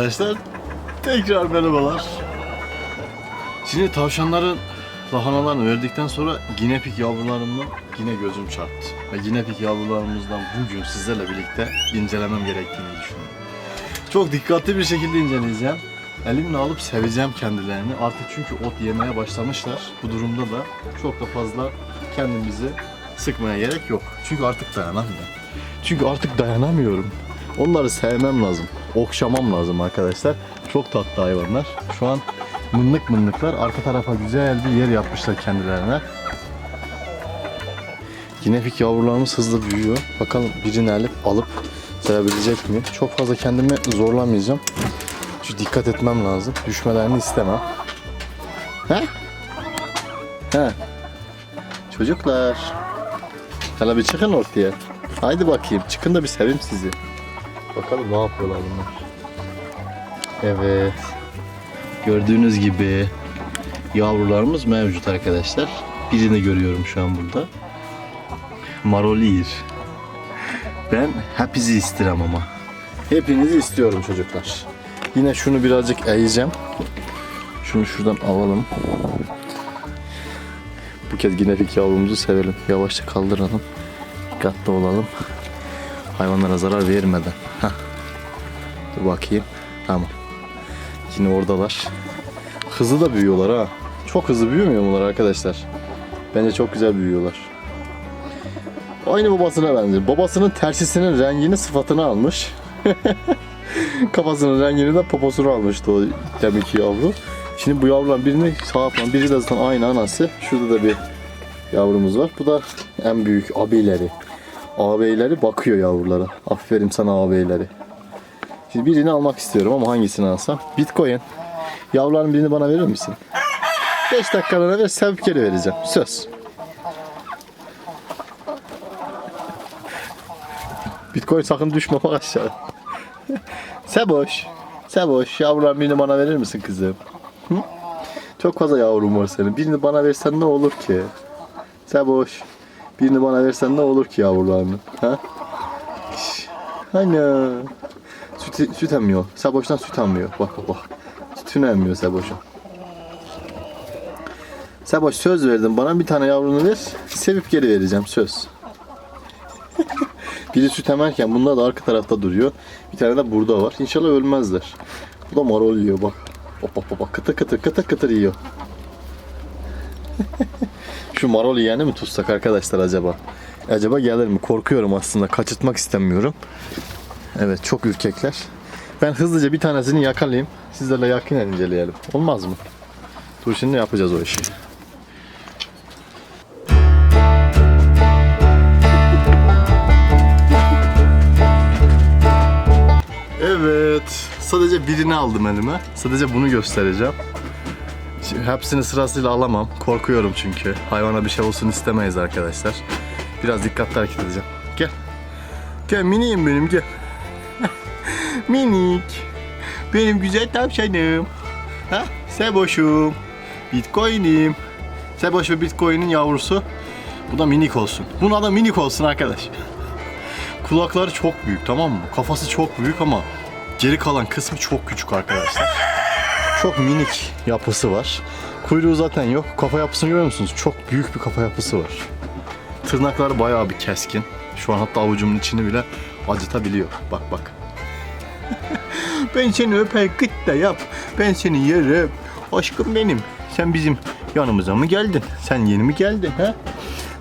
arkadaşlar. Tekrar merhabalar. Şimdi tavşanların lahanalarını verdikten sonra ginepik yavrularımla yine gözüm çarptı. Ve ginepik yavrularımızdan bugün sizlerle birlikte incelemem gerektiğini düşünüyorum. Çok dikkatli bir şekilde inceleyeceğim. Elimle alıp seveceğim kendilerini. Artık çünkü ot yemeye başlamışlar. Bu durumda da çok da fazla kendimizi sıkmaya gerek yok. Çünkü artık dayanamıyorum. Çünkü artık dayanamıyorum. Onları sevmem lazım. Okşamam lazım arkadaşlar. Çok tatlı hayvanlar. Şu an mınlık mınlıklar. Arka tarafa güzel bir yer yapmışlar kendilerine. Ginefik yavrularımız hızlı büyüyor. Bakalım birini alıp alıp sevebilecek miyim? Çok fazla kendimi zorlamayacağım. Çünkü dikkat etmem lazım. Düşmelerini istemem. He? He. Çocuklar. Hele bir çıkın ortaya. Haydi bakayım. Çıkın da bir seveyim sizi. Bakalım ne yapıyorlar bunlar. Evet. Gördüğünüz gibi yavrularımız mevcut arkadaşlar. Birini görüyorum şu an burada. Marolir. Ben hepinizi isterim ama. Hepinizi istiyorum çocuklar. Yine şunu birazcık eğeceğim. Şunu şuradan alalım. Bu kez ginerik yavrumuzu sevelim. Yavaşça kaldıralım. Dikkatli olalım. Hayvanlara zarar vermeden. Heh. Dur bakayım. Tamam. Yine oradalar. Hızlı da büyüyorlar ha. Çok hızlı büyümüyor bunlar arkadaşlar. Bence çok güzel büyüyorlar. Aynı babasına benziyor. Babasının tersisinin rengini sıfatını almış. Kafasının rengini de poposunu almıştı o demek ki yavru. Şimdi bu yavruların birini sağ yapılan, biri de zaten aynı anası. Şurada da bir yavrumuz var. Bu da en büyük abileri. Ağabeyleri bakıyor yavrulara. Aferin sana ağabeyleri. Şimdi birini almak istiyorum ama hangisini alsam? Bitcoin. Yavruların birini bana verir misin? 5 dakikalığına ver, sevip geri vereceğim. Söz. Bitcoin sakın düşme bak aşağı. Seboş. Seboş. Yavruların birini bana verir misin kızım? Hı? Çok fazla yavrum var senin. Birini bana versen ne olur ki? Seboş. Birini bana versen ne olur ki yavrularını? Ha? Ana. Süt, süt emmiyor. Seboş'tan süt emmiyor. Bak bak. Sütünü emmiyor Seboş'a. Seboş söz verdin bana bir tane yavrunu ver. Sevip geri vereceğim söz. Biri süt emerken bunlar da arka tarafta duruyor. Bir tane de burada var. İnşallah ölmezler. Bu da marul yiyor bak. Hop hop hop kıtır kıtır kıtır kıtır yiyor. Şu marul yiyeni mi tutsak arkadaşlar acaba? Acaba gelir mi? Korkuyorum aslında. Kaçırtmak istemiyorum. Evet çok ürkekler. Ben hızlıca bir tanesini yakalayayım. Sizlerle yakinen inceleyelim. Olmaz mı? Dur şimdi yapacağız o işi. Evet. Sadece birini aldım elime. Sadece bunu göstereceğim. Hepsini sırasıyla alamam. Korkuyorum çünkü. Hayvana bir şey olsun istemeyiz arkadaşlar. Biraz dikkatli hareket edeceğim. Gel. Gel miniyim benim gel. Minik. Benim güzel tavşanım. Ha? Seboş'um. Bitcoin'im. Seboş ve Bitcoin'in yavrusu. Bu da minik olsun. Buna da minik olsun arkadaş. Kulakları çok büyük tamam mı? Kafası çok büyük ama geri kalan kısmı çok küçük arkadaşlar. Çok minik yapısı var. Kuyruğu zaten yok. Kafa yapısını görüyor musunuz? Çok büyük bir kafa yapısı var. Tırnakları bayağı bir keskin. Şu an hatta avucumun içini bile acıtabiliyor. Bak bak. ben seni öper gıt da yap. Ben seni yerim. Aşkım benim. Sen bizim yanımıza mı geldin? Sen yeni mi geldin? ha?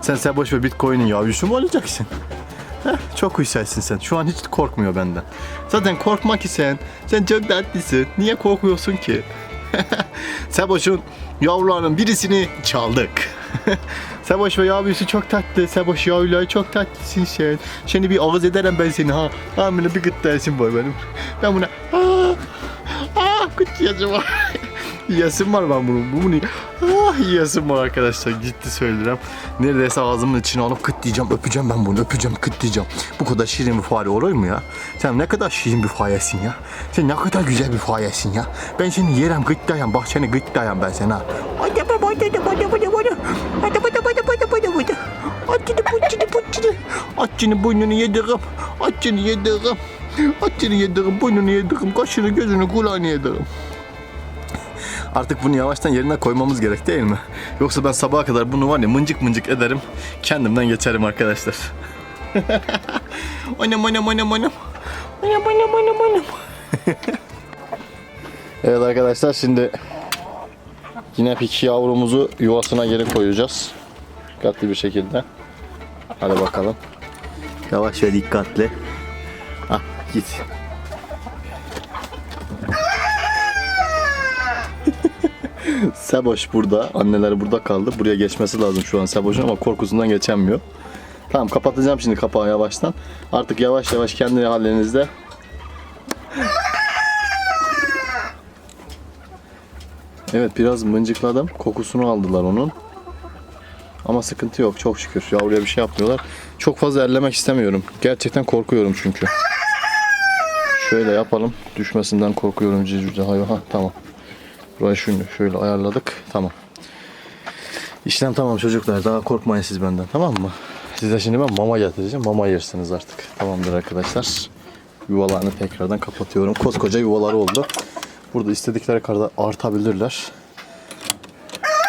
Sen Seboş ve Bitcoin'in yavrusu mu olacaksın? Heh, çok uysalsın sen. Şu an hiç korkmuyor benden. Zaten korkma ki sen. Çok tatlısın. Niye korkuyorsun ki? Seboş'un yavrularının birisini çaldık. Seboş ve yavrusu çok tatlı. Seboş yavruları çok tatlısın sen. Şimdi bir ağız ederim ben seni ha. Böyle bir gıt dersin var benim. Ben buna aa, aa gıt yazım var. Yiyesim var ben bunu. Bu bunu yiyesim var arkadaşlar. Ciddi söylüyorum. Neredeyse ağzımın içine alıp kıt diyeceğim. Öpeceğim ben bunu. Öpeceğim kıt diyeceğim. Bu kadar şirin bir fare olur mu ya? Sen ne kadar şirin bir faresin ya. Sen ne kadar güzel bir faresin ya. Ben seni yerim seni gıt dayan ben sana. Açını buçunu buçunu. Açını burnunu yedirim. Açını yedirim. Atını yedirim, burnunu yedirim, kaşını, gözünü, kulağını yedirim. Artık bunu yavaştan yerine koymamız gerek değil mi? Yoksa ben sabaha kadar bunu var ya mıncık mıncık ederim. Kendimden geçerim arkadaşlar. Anam anam anam anam. Anam anam anam anam. evet arkadaşlar şimdi yine pik yavrumuzu yuvasına geri koyacağız. Dikkatli bir şekilde. Hadi bakalım. Yavaş ve dikkatli. Ah git. Seboş burada. Anneler burada kaldı. Buraya geçmesi lazım şu an Seboş'un ama korkusundan geçemiyor. Tamam kapatacağım şimdi kapağı yavaştan. Artık yavaş yavaş kendi halinizde. Evet biraz mıncıkladım. Kokusunu aldılar onun. Ama sıkıntı yok çok şükür. Yavruya bir şey yapmıyorlar. Çok fazla ellemek istemiyorum. Gerçekten korkuyorum çünkü. Şöyle yapalım. Düşmesinden korkuyorum civcivde hayvan. Ha tamam. Burayı şunu şöyle ayarladık. Tamam. İşlem tamam çocuklar. Daha korkmayın siz benden. Tamam mı? Size şimdi ben mama getireceğim. Mama yersiniz artık. Tamamdır arkadaşlar. Yuvalarını tekrardan kapatıyorum. Koskoca yuvaları oldu. Burada istedikleri kadar artabilirler.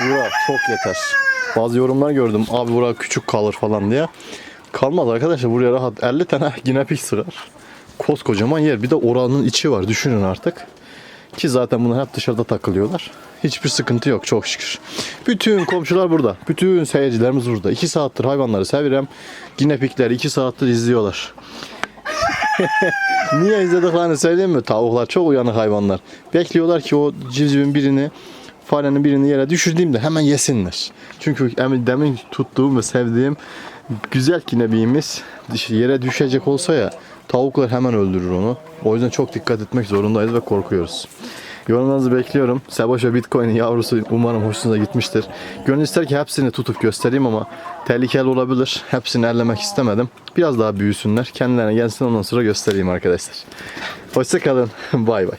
Bura çok yeter. Bazı yorumlar gördüm. Abi bura küçük kalır falan diye. Kalmaz arkadaşlar. Buraya rahat 50 tane ginepik sığar. Koskocaman yer. Bir de oranın içi var. Düşünün artık. Ki zaten bunlar hep dışarıda takılıyorlar. Hiçbir sıkıntı yok çok şükür. Bütün komşular burada. Bütün seyircilerimiz burada. 2 saattir hayvanları sevirem. Ginepikler 2 saattir izliyorlar. Niye izlediklerini söyleyeyim mi? Tavuklar çok uyanık hayvanlar. Bekliyorlar ki o civcivin birini farenin birini yere düşürdüğümde hemen yesinler. Çünkü emin demin tuttuğum ve sevdiğim güzel kinebiğimiz dış- yere düşecek olsa ya tavuklar hemen öldürür onu. O yüzden çok dikkat etmek zorundayız ve korkuyoruz. Yorumlarınızı bekliyorum. Seboş ve Bitcoin'in yavrusu umarım hoşunuza gitmiştir. Gönül ister ki hepsini tutup göstereyim ama tehlikeli olabilir. Hepsini ellemek istemedim. Biraz daha büyüsünler. Kendilerine gelsin ondan sonra göstereyim arkadaşlar. Hoşçakalın. Bay bay.